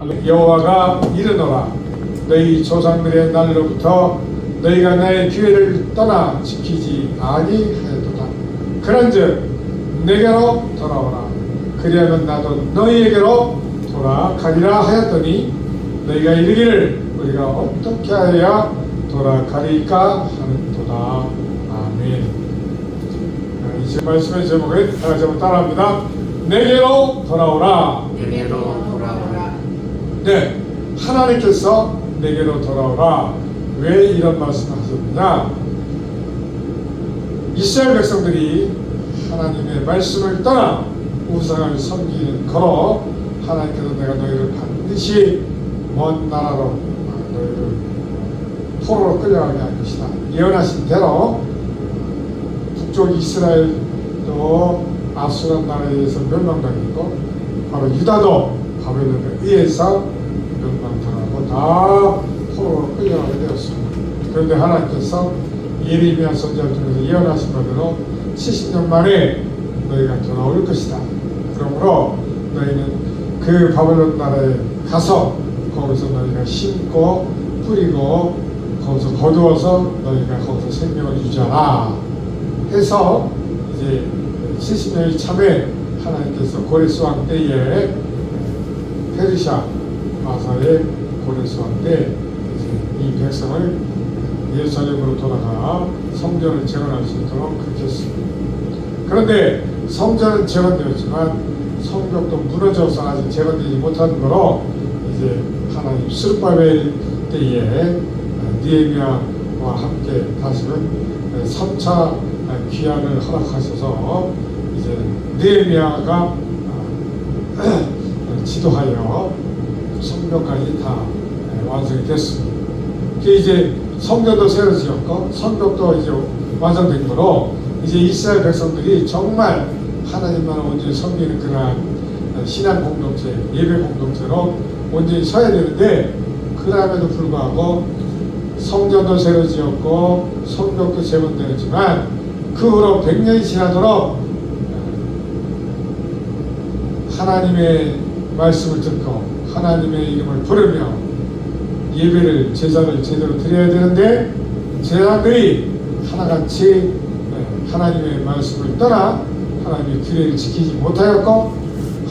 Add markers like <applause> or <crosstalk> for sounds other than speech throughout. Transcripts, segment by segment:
여호와가 이르노라 너희 조상들의 날로부터 너희가 나의 기회를 떠나 지키지 아니하였도다. 그런즉 내게로 돌아오라. 그리하면 나도 너희에게로 돌아가리라 하였더니 너희가 이르기를 우리가 어떻게 하여야 돌아가리까 하는도다. 아멘. 아, 이제 말씀의 제목은 다 같이 따라합니다. 내게로 돌아오라. 내게로. 네, 하나님께서 내게로 돌아오라. 왜 이런 말씀을 하셨느냐? 이스라엘 백성들이 하나님의 말씀을 떠나 우상을 섬기는 거로 하나님께서 내가 너희를 반드시 먼 나라로 너희를 포로로 끌려가게 할 것이다. 예언하신 대로 북쪽 이스라엘도 아수란 나라에 의해서 멸망당했고 바로 유다도 바벨론에 의해서 멸망당하고 다 포로로 끌려가게 되었습니다. 그런데 하나님께서 예레미야 선지자를 통해서 예언하신 바대로 70년 만에 너희가 돌아올 것이다. 그러므로 너희는 그 바벨론 나라에 가서 거기서 너희가 심고 뿌리고 거기서 거두어서 너희가 거기서 생명을 유지하라 해서 이제 70년이 참에 하나님께서 고레스 왕 때에 페르시아 왕때이 백성을 예루살렘으로 돌아가 성전을 재건할 수 있도록 그렇게 했습니다. 그런데 성전은 재건되었지만 성벽도 무너져서 아직 재건되지 못한 거로 이제 하나님 스룹바벨 때에 니에미아와 함께 다시는 3차 귀환을 허락하셔서 이제 아, <clears throat> 지도하여 성벽까지 다 완성이 됐습니다. 그 이제 성전도 새로 지었고 성벽도 이제 완성된 거로 이제 이스라엘 백성들이 정말 하나님만 온전히 섬기는 그러한 신앙 공동체, 예배 공동체로 온전히 서야 되는데 그럼에도 불구하고 성전도 새로 지었고 성벽도 재건되었지만 그 후로 100년이 지나도록 하나님의 말씀을 듣고 하나님의 이름을 부르며 예배를 제사를 제대로 드려야 되는데 제사들이 하나같이 하나님의 말씀을 떠나 하나님의 규례를 지키지 못하였고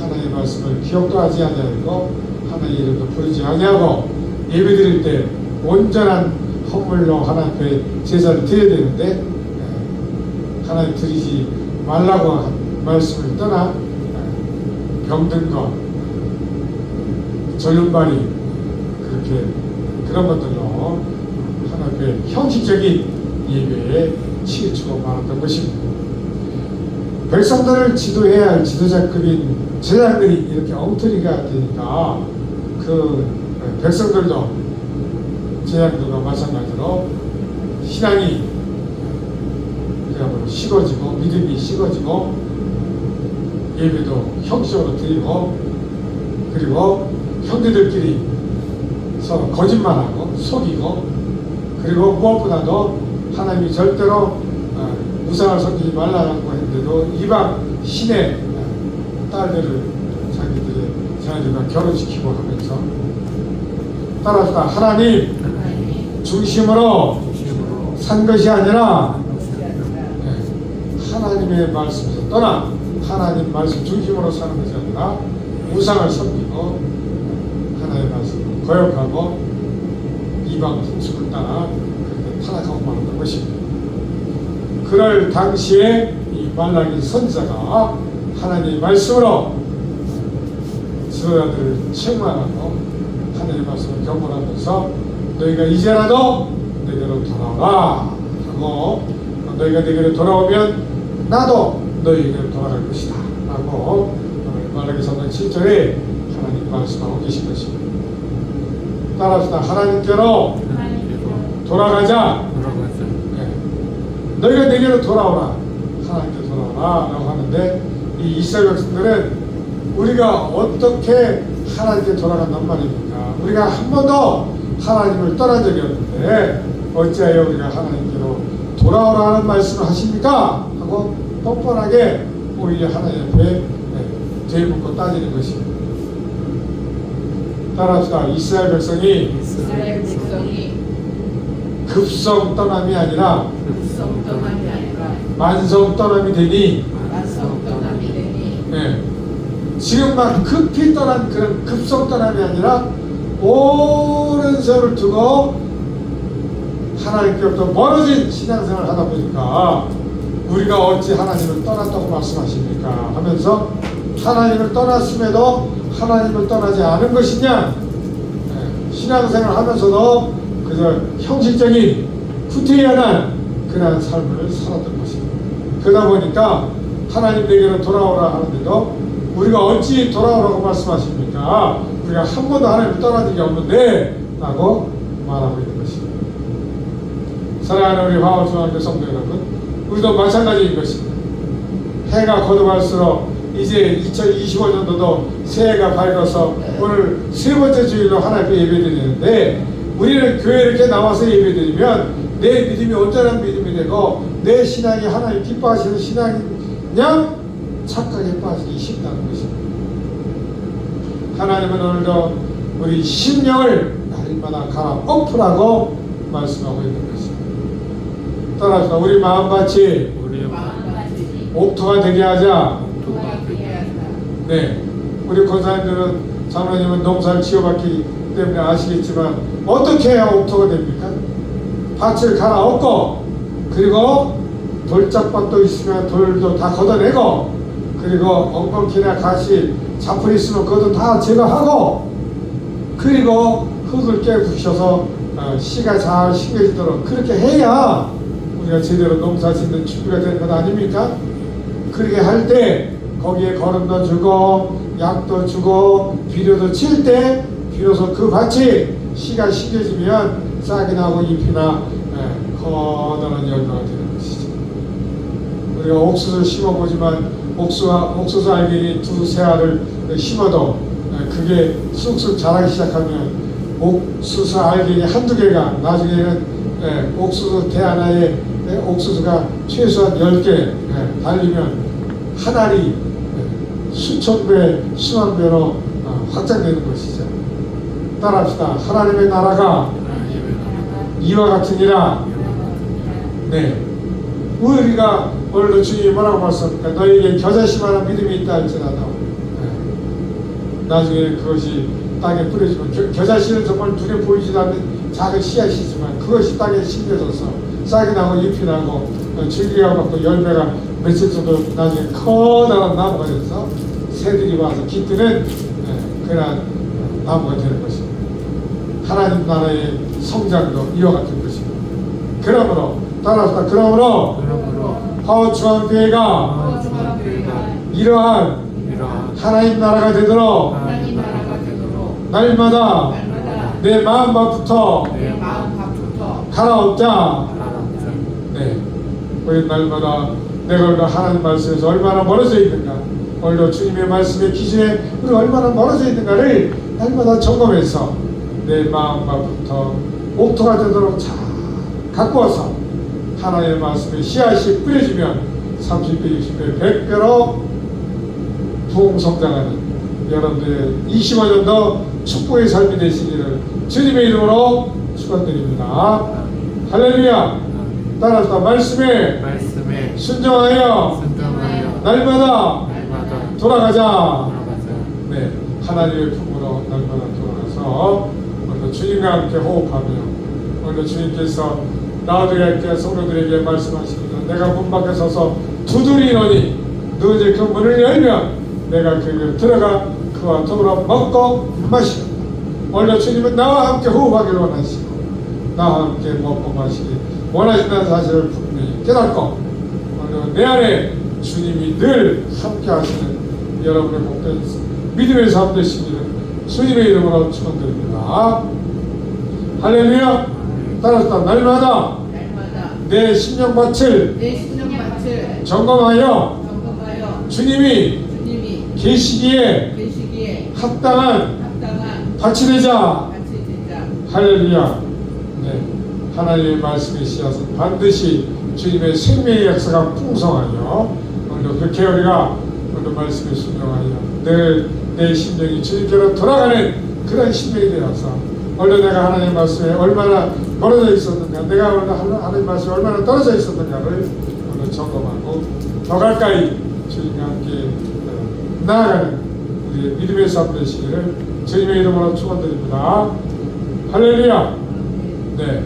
하나님의 말씀을 기억도 하지 아니하였고 하나님의 이름도 부르지 아니하고 예배 드릴 때 온전한 헌물로 하나님 앞에 제사를 드려야 되는데 하나님 드리지 말라고 한 말씀을 떠나 병든 것, 전륜발이 그렇게 그런 것들로 하나님의 형식적인 예배에 치우치고 말았던 것입니다. 백성들을 지도해야 할 지도자급인 제자들이 이렇게 엉터리가 되니까 그 백성들도 제자들과 마찬가지로 신앙이 그야말로 식어지고 믿음이 식어지고 예배도 형식적으로 드리고 그리고 형제들끼리 서로 거짓말하고 속이고 그리고 무엇보다도 하나님이 절대로 어, 우상을 섬기지 말라고 했는데도 이방 신의 어, 딸들을 자기들의 자녀들과 결혼시키고 하면서 따라서 하나님 중심으로 산 것이 아니라 네, 하나님의 말씀에서 떠나 하나님 말씀 중심으로 사는 것이 아니라 우상을 섬기고 하나님의 말씀을 거역하고 이방 풍습을 따라 그렇게 타락하고 말았던 것입니다. 그럴 당시에 이 말라기 선지자가 하나님의 말씀으로 지도자들을 책망하고 하나님의 말씀을 경고하면서 너희가 이제라도 내게로 돌아오라 하고 너희가 내게로 돌아오면 나도 너희에게로 돌아갈 것이다 라고 말라기 3장 7절에 하나님 말씀하고 계신 것입니다. 따라서 하나님께로 돌아가자. 네. 너희가 내게로 돌아오라. 하나님께 돌아오라 라고 하는데 이 이스라엘 백성들은 우리가 어떻게 하나님께 돌아간단 말입니까? 우리가 한 번도 하나님을 떠난 적이 없는데 어찌하여 우리가 하나님께로 돌아오라는 말씀을 하십니까? 하고 뻔뻔하게 오히려 하나님 앞에 네, 되묻고 따지는 것입니다 따라합시다. 이스라엘 백성이 이스라엘 백성이 급성 떠남이 아니라 급성 떠남이 아니라 만성 떠남이 되니 만성 떠남이 되니 예. 지금 막 급히 떠난 그런 급성 떠남이 아니라 오랜 세월을 두고 하나님께로부터 멀어진 신앙생활을 하다 보니까 우리가 어찌 하나님을 떠났다고 말씀하십니까 하면서 하나님을 떠났음에도 하나님을 떠나지 않은 것이냐 예. 신앙생활을 하면서도 그저 형식적인 후퇴하는 그러한 삶을 살았던 것입니다. 그러다 보니까 하나님에게로 돌아오라 하는데도 우리가 어찌 돌아오라고 말씀하십니까? 우리가 한 번도 하나님을 떠난 적이 없는데 라고 말하고 있는 것입니다. 사랑하는 우리 화원중학교 성도 여러분 우리도 마찬가지인 것입니다. 해가 거듭할수록 이제 2025년도도 새해가 밝아서 오늘 세 번째 주일로 하나님께 예배드리는데 우리는 교회에 이렇게 나와서 예배드리면 내 믿음이 온전한 믿음이 되고 내 신앙이 하나님 기뻐하시는 신앙이냐 착각에 빠지기 쉽다는 것입니다. 하나님은 오늘도 우리 심령을 날마다 갈아 엎으라고 말씀하고 있는 것입니다. 따라서 우리 마음같이 옥토가 되게 하자. 네, 우리 권사님들은 장로님은 농사를 지어봤기 때문에 아시겠지만 어떻게 해야 옥토가 됩니까? 밭을 갈아엎고 그리고 돌짝밭도 있으면 돌도 다 걷어내고 그리고 엉겅퀴나 가시 자풀이 있으면 그것도 다 제거하고 그리고 흙을 깨부셔서 어, 씨가 잘 심겨지도록 그렇게 해야 우리가 제대로 농사 짓는 준비가 되는 것 아닙니까? 그렇게 할 때 거기에 거름도 주고 약도 주고 비료도 칠 때 비로소 그 밭이 씨가 심겨지면 싹이 나고 잎이 나 예, 커다란 열매가 되는 것이죠. 우리가 옥수수 심어보지만 옥수와 옥수수 알갱이 두세 알을 심어도 예, 그게 쑥쑥 자라기 시작하면 옥수수 알갱이 한두 개가 나중에는 예, 옥수수 대 하나에 예, 옥수수가 최소한 10개 예, 달리면 한 알이 예, 수천 배, 수만 배로 어, 확장되는 것이죠. 따라합시다. 하나님의 나라가 이와 같으니라. 네. 우리가 오늘도 주님이 뭐라고 말씀합니까? 너에게 겨자씨만한 믿음이 있다 할지라도 네. 나중에 그것이 땅에 뿌려지면 겨, 겨자씨는 정말 눈에 보이지도 않는 작은 씨앗이지만 그것이 땅에 심겨져서 싹이 나고 잎이 나고 어, 줄기가 받고 열매가 며칠 정도 나중에 커다란 나무가 돼서 새들이 와서 깃드는 네, 그런 나무가 되는 것입니다. 하나님 나라의 성장도 이와 같은 것입니다. 그러므로 따라서 그러므로 그러므로 화우중앙교회가 중앙교회가 이러한 하나님 나라가 되도록 날마다 내 마음밭부터 내 마음 밖부터 갈아엎자. 하나님자 네, 우리 날마다 내가 오늘 하나님 말씀에서 얼마나 멀어져 있는가, 오늘도 주님의 말씀의 기준에 우리 얼마나 멀어져 있는가를 날마다 점검해서 내 마음밭부터 옥토가 되도록 잘 가꾸어서 하나님의 말씀에 씨앗이 뿌려지면 30배, 60배, 100배로 부흥성장하는 여러분들의 25년도 축복의 삶이 되시기를 주님의 이름으로 축원드립니다. 할렐루야! 따라서 말씀에 말씀에 순종하여 순종하여 날마다 날마다 돌아가자. 돌아가자 네, 하나님의 품으로 날마다 돌아가서 오늘 주님과 함께 호흡하며 오늘 주님께서 나들에게 성도들에게 말씀하십니다. 내가 문 밖에 서서 두드리노니 너희들 그 문을 열면 내가 그 들어가 그와 더불어 먹고 마시고 오늘 주님은 나와 함께 호흡하기를 원하시고 나와 함께 먹고 마시기 원하신다는 사실을 분명히 깨닫고 내 안에 주님이 늘 함께 하시는 여러분의 복된 믿음의 삶 되시기를 주님의 이름으로 축원드립니다. 할렐루야. 따라서 날마다 내 심령 밭을 내 심령밭을 점검하여 주님이 계시기에 합당한 밭이 되자 할렐루야. 네. 하나님의 말씀의 씨앗은 반드시 주님의 생명의 역사가 풍성하여 오늘도 그렇게 우리가 오늘 말씀에 순종하여 늘내 심령이 주님께로 돌아가는 그런 심령이 되어서 원래 내가 하나님 말씀에 얼마나 멀어져 있었는가 내가 하나- 하나님 말씀에 얼마나 떨어져 있었는가를 오늘 점검하고 더 가까이 주님과 함께 어, 나아가는 우리의 믿음의 삶 되시기를 주님의 이름으로 축원드립니다 할렐루야 네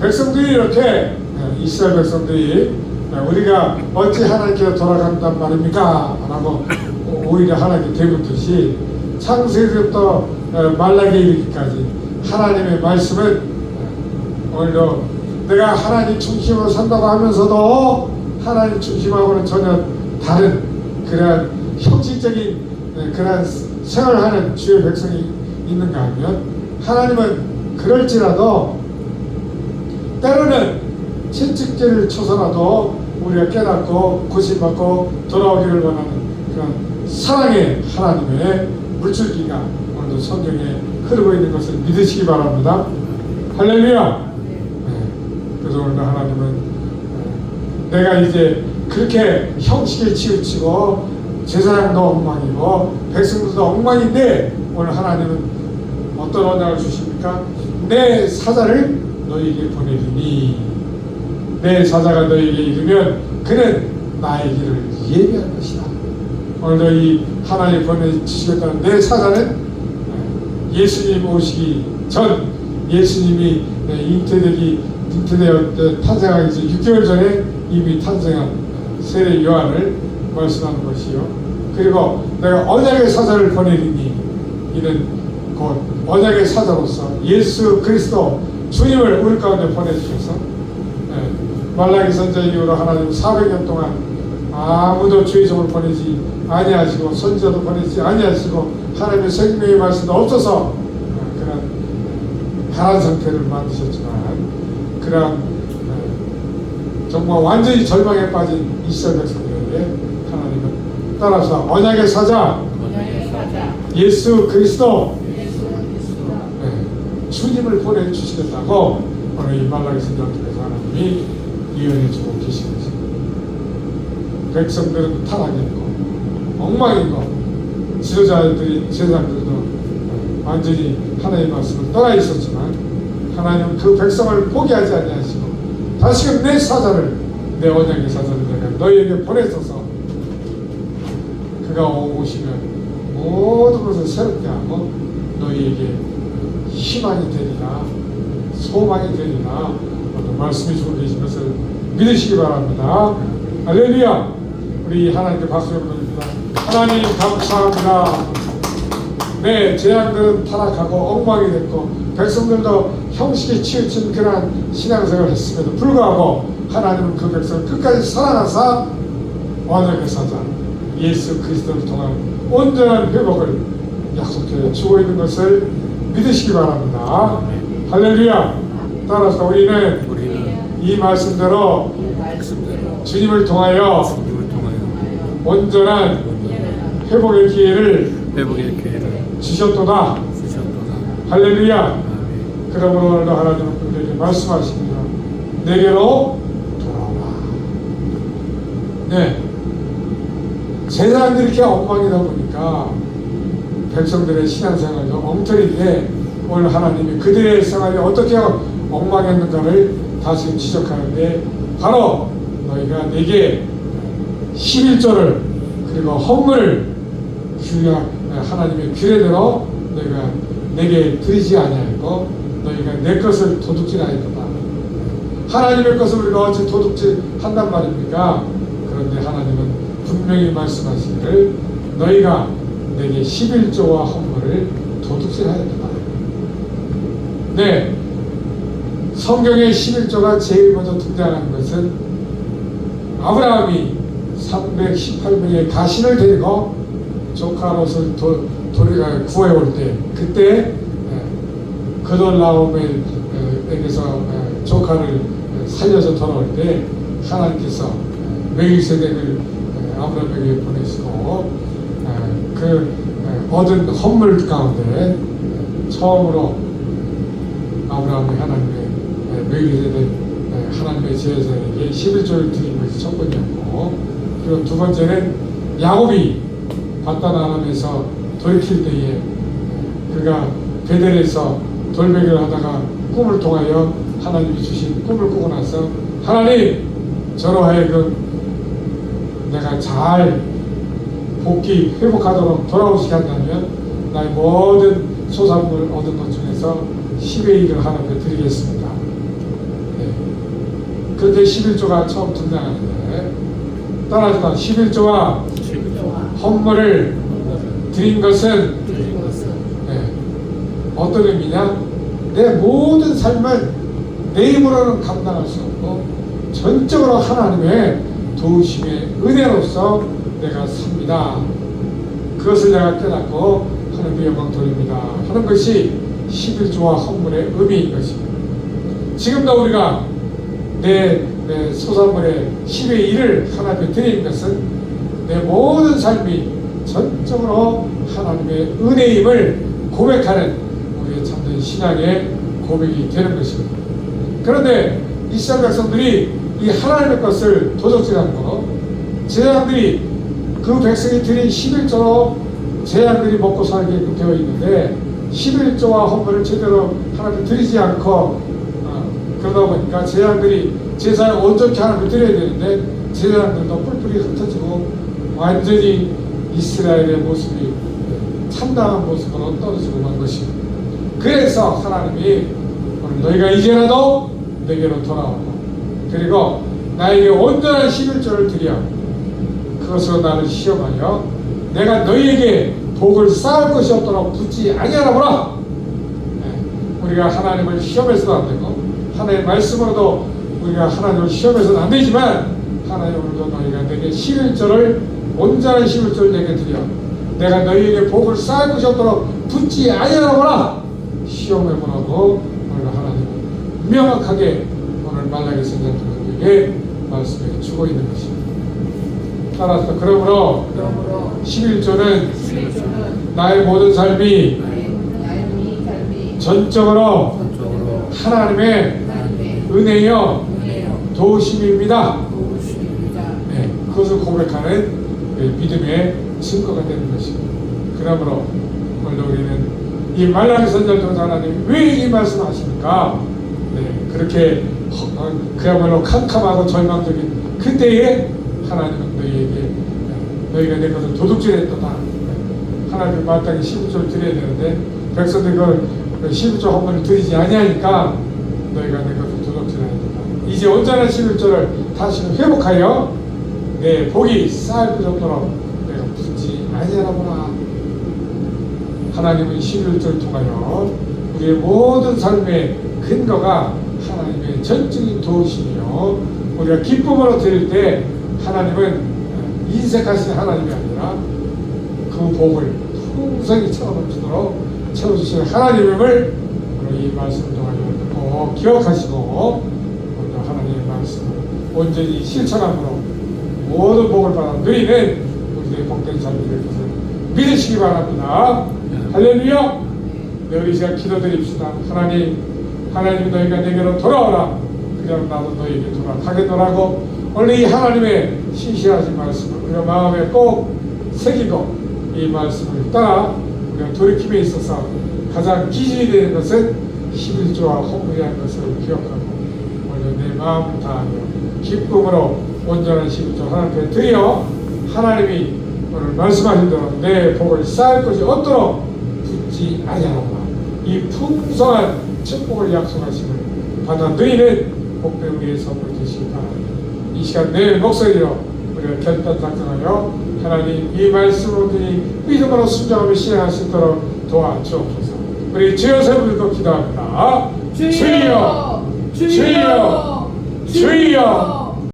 백성들이 이렇게 네, 이스라엘 백성들이 네, 우리가 어찌 하나님께 돌아간단 말입니까? 라고 오히려 하나님께 대묻듯이 창세기부터 어, 말라기에 이르기까지 하나님의 말씀은 어, 오히려 내가 하나님 중심으로 산다고 하면서도 하나님 중심하고는 전혀 다른 그러한 형식적인 네, 그러한 생활하는 주의 백성이 있는가 하면 하나님은 그럴지라도 때로는 채찍질을 쳐서라도 우리가 깨닫고 고심받고 돌아오기를 원하는 그런 사랑의 하나님의 물줄기가 오늘도 성경에 흐르고 있는 것을 믿으시기 바랍니다. 할렐루야! 네. 그래서 오늘 하나님은 어, 내가 이제 그렇게 형식에 치우치고 제사장도 엉망이고 백성들도 엉망인데 오늘 하나님은 어떤 언약을 주십니까? 내 사자를 너희에게 보내리니 내 사자가 너희에게 이르면 그는 나의 길을 예비할 것이다. 오늘도 이 하나님 보내주시겠다는 내 사자는 예수님 오시기 전 예수님이 잉태되기 잉태되어 탄생하기 전 6개월 전에 이미 탄생한 세례 요한을 말씀하는 것이요. 그리고 내가 언약의 사자를 보내리니 이는 곧 언약의 사자로서 예수 그리스도 주님을 우리 가운데 보내주셔서 예, 말라기 선자 이후로 하나님 400년 동안 아무도 주의 종을 보내지 아니하시고 선지자도 보내지 아니하시고 하나님의 생명의 말씀도 없어서 어, 그런 가난 상태를 만드셨지만 그런 어, 정말 완전히 절망에 빠진 이스라엘 백성들에게 하나님은 따라서 언약의 사자 언약의 사자. 예수 그리스도 네, 주님을 보내주시겠다고 오늘 이 말라기 선장 통해서 하나님이 예언해주고 계신 것입니다. 백성들은 타락했고 엉망이고 지도자들이 제사장들도 완전히 하나님의 말씀을 떠나 있었지만 하나님은 그 백성을 포기하지 아니하시고 다시금 내 사자를 내 언약의 사자를 내가 너희에게 보내소서 그가 오시면 모든 것을 새롭게 희망이 되리라 소망이 되리라 말씀해 주고 계신 것을 믿으시기 바랍니다. 할렐루야. 우리 하나님께 박수 한번 드립니다. 하나님 감사합니다. 네 재앙들은 타락하고 엉망이 됐고 백성들도 형식에 치우친 그러한 신앙생활을 했음에도 불구하고 하나님은 그 백성을 끝까지 사랑하사 완전히 사자. 예수 그리스도를 통한 온전한 회복을 약속해 주고 있는 것을 믿으시기 바랍니다. 할렐루야. 따라서 우리는 이 말씀대로 주님을 통하여 온전한 회복의 기회를 주셨도다. 할렐루야. 그러므로 오늘도 하나님은 우리에게 말씀하십니다. 내게로 돌아오라. 네. 세상들이 이렇게 엉망이다 보니까 백성들의 신앙생활도 엉터리인데 오늘 하나님이 그들의 생활이 어떻게 엉망했는가를 다시 지적하는데 바로 너희가 내게 11조를 그리고 헌물을 규약 하나님의 규례대로 너희가 내게 드리지 아니하고 너희가 내 것을 도둑질하였다. 하나님의 것을 우리가 어찌 도둑질 한단 말입니까? 그런데 하나님은 분명히 말씀하시기를 너희가 내게 11조와 헌물을 도둑질하였다. 네. 성경의 11조가 제일 먼저 등장하는 것은 아브라함이 318명의 가신을 데리고 조카 롯을 도, 도리, 아, 구해올 때 그때 그돌라움에게서 조카를 살려서 돌아올 때 하나님께서 메기세덱을 아브라함에게 보내시고 에, 그 에, 얻은 헌물 가운데 처음으로 아브라함이 하나님의 메기세덱 하나님의 제사장에게 11조를 드린 것이 첫 번째였고 그리고 두 번째는 야곱이 바단 아람에서 돌이킬 때에 그가 베델에서 돌베개를 하다가 꿈을 통하여 하나님이 주신 꿈을 꾸고 나서 하나님 저로 하여금 내가 잘 복귀 회복하도록 돌아오시게 한다면 나의 모든 소산물 얻은 것 중에서 10의 1을 하나님께 드리겠습니다. 네. 그런데 11조가 처음 등장하는데 따라하지만 11조와 헌물을 드린 것은 네. 어떤 의미냐? 내 모든 삶을 내 힘으로는 감당할 수 없고 전적으로 하나님의 도우심의 은혜로서 내가 삽니다. 그것을 내가 깨닫고 하나님의 영광 돌립니다. 하는 것이 11조와 헌물의 의미인 것입니다. 지금도 우리가 내, 내 소산물의 10의 1을 하나님께 드리는 것은 내 모든 삶이 전적으로 하나님의 은혜임을 고백하는 우리의 참된 신앙의 고백이 되는 것입니다. 그런데 이스라엘 백성들이 이 하나님의 것을 도적질하는 거, 제사장들이 그 백성이 드린 11조로 제사장들이 먹고 살게끔 되어 있는데 11조와 헌물을 제대로 하나님 드리지 않고 어, 그러다 보니까 제사장들이 제사를 온전히 하나님 드려야 되는데 제사장들도 뿔뿔이 흩어지고 완전히 이스라엘의 모습이 참담한 모습으로 떨어지고 만 것입니다. 그래서 하나님이 너희가 이제라도 내게로 돌아오고 그리고 나에게 온전한 11조를 드려 그것으로 나를 시험하여 내가 너희에게 복을 쌓을 것이 없도록 붙지 아니하라 보라. 네, 우리가 하나님을 시험해서도 안 되고 하나님의 말씀으로도 우리가 하나님을 시험해서는 안 되지만 하나님 오늘도 너희가 내게 11조를 온전한 11조를 내게 드려 내가 너희에게 복을 쌓을 것이 없도록 붙지 아니하라 보라. 시험해보라고 오늘 하나님은 명확하게 오늘 말라기 선생님에게 말씀해 주고 있는 것입니다. 따라서 그러므로 그러므로 11조는 11조는 나의 모든 삶이 전적으로 하나님의 은혜여. 도우심입니다. 네, 그것을 고백하는 그 믿음의 증거가 되는 것입니다. 그러므로 오늘 우리는 이 말라기 선절 동사 하나님 왜 이 말씀 하십니까? 네, 그렇게 허- 어, 그야말로 캄캄하고 절망적인 그때에 하나님은 너희에게 너희가 내 것을 도둑질했도다. 네, 하나님 마땅히 12조를 드려야 되는데 백성들이 그걸 12조 헌물을 드리지 아니하니까 너희가 내 것을 도둑질하였다. 이제 온전한 11조를 다시 회복하여 내 복이 쌓일 것 정도로 내가 붙지 아니하라구나. 하나님은 11조를 통하여 우리의 모든 삶의 근거가 하나님의 전적인 도우심이요. 우리가 기쁨으로 드릴 때 하나님은 인색하신 하나님이 아니라 그 복을 풍성히 채워넘치도록 채워주시는 하나님임을 이 말씀을 통하여 꼭 기억하시고 오늘 하나님의 말씀을 온전히 실천함으로 모든 복을 받아 누리는 우리의 복된 삶이 될 것을 믿으시기 바랍니다. 할렐루야! 네, 우리 시간 기도드립시다. 하나님, 하나님 너희가 내게로 돌아오라. 그냥 나도 너희에게 돌아가겠노라고 오늘 이 하나님의 신실하신 말씀을 우리가 마음에 꼭 새기고 이 말씀을 따라 우리가 돌이킴에 있어서 가장 기준이 되는 것은 11조와 헌물이라는 것을 기억하고 오늘 내 마음을 다하며 기쁨으로 온전한 11조 하나님께 드려 하나님이 오늘 말씀하신 대로 내 복을 쌓을 것이 없도록 붙지 아니하노라 이 풍성한 축복을 약속하심을 받아 누리는 복된 우리의 선물 되시기 바랍니다 이 시간 내 목소리로 우리가 결단 작정하여 하나님 이 말씀을 드리 믿음으로 순종하며 실행할 수 있도록 도와주옵소서. 우리 주여 세분들도 기도합니다. 주여! 주여! 주여